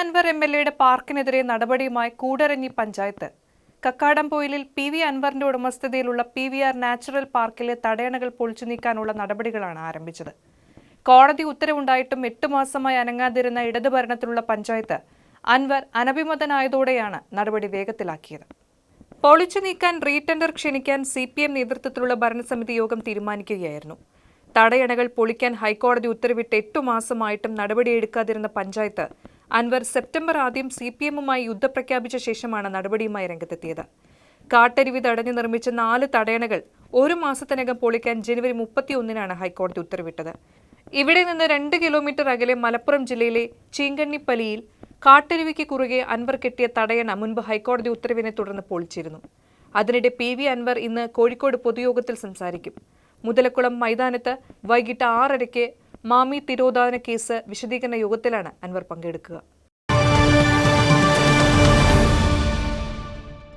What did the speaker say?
Anwar M L എയുടെ പാർക്കിനെതിരെ നടപടിയുമായി കൂടരഞ്ഞി പഞ്ചായത്ത്. കക്കാടംപൊയിലിൽ പി വി അൻവറിന്റെ ഉടമസ്ഥതയിലുള്ള പി വി ആർ നാച്ചുറൽ പാർക്കിലെ തടയണകൾ പൊളിച്ചു നീക്കാനുള്ള നടപടികളാണ് ആരംഭിച്ചത്. കോടതി ഉത്തരവുണ്ടായിട്ടും എട്ട് മാസമായി അനങ്ങാതിരുന്ന ഇടതുഭരണത്തിലുള്ള പഞ്ചായത്ത് അൻവർ അനഭിമതനായതോടെയാണ് നടപടി വേഗത്തിലാക്കിയത്. പൊളിച്ചു നീക്കാൻ റീടെൻഡർ ക്ഷണിക്കാൻ സി പി എം നേതൃത്വത്തിലുള്ള ഭരണസമിതി യോഗം തീരുമാനിക്കുകയായിരുന്നു. തടയണകൾ പൊളിക്കാൻ ഹൈക്കോടതി ഉത്തരവിട്ട് എട്ടു മാസമായിട്ടും നടപടിയെടുക്കാതിരുന്ന പഞ്ചായത്ത് അൻവർ സെപ്റ്റംബർ ആദ്യം സി പി എമ്മുമായി യുദ്ധം പ്രഖ്യാപിച്ച ശേഷമാണ് നടപടിയുമായി രംഗത്തെത്തിയത്. കാട്ടരുവി തടഞ്ഞു നിർമ്മിച്ച നാല് തടയണകൾ ഒരു മാസത്തിനകം പൊളിക്കാൻ ജനുവരി മുപ്പത്തിയൊന്നിനാണ് ഹൈക്കോടതി ഉത്തരവിട്ടത്. ഇവിടെ നിന്ന് രണ്ട് കിലോമീറ്റർ അകലെ മലപ്പുറം ജില്ലയിലെ ചീങ്കണ്ണിപ്പലിയിൽ കാട്ടരുവിക്ക് കുറുകെ അൻവർ കെട്ടിയ തടയണ മുൻപ് ഹൈക്കോടതി ഉത്തരവിനെ തുടർന്ന് പൊളിച്ചിരുന്നു. അതിനിടെ പി വി അൻവർ ഇന്ന് കോഴിക്കോട് പൊതുയോഗത്തിൽ സംസാരിക്കും. മുതലക്കുളം മൈതാനത്ത് വൈകിട്ട് ആറരയ്ക്ക് മാമി തിരോധാന കേസ് വിശദീകരണ യോഗത്തിലാണ് അൻവർ പങ്കെടുക്കുക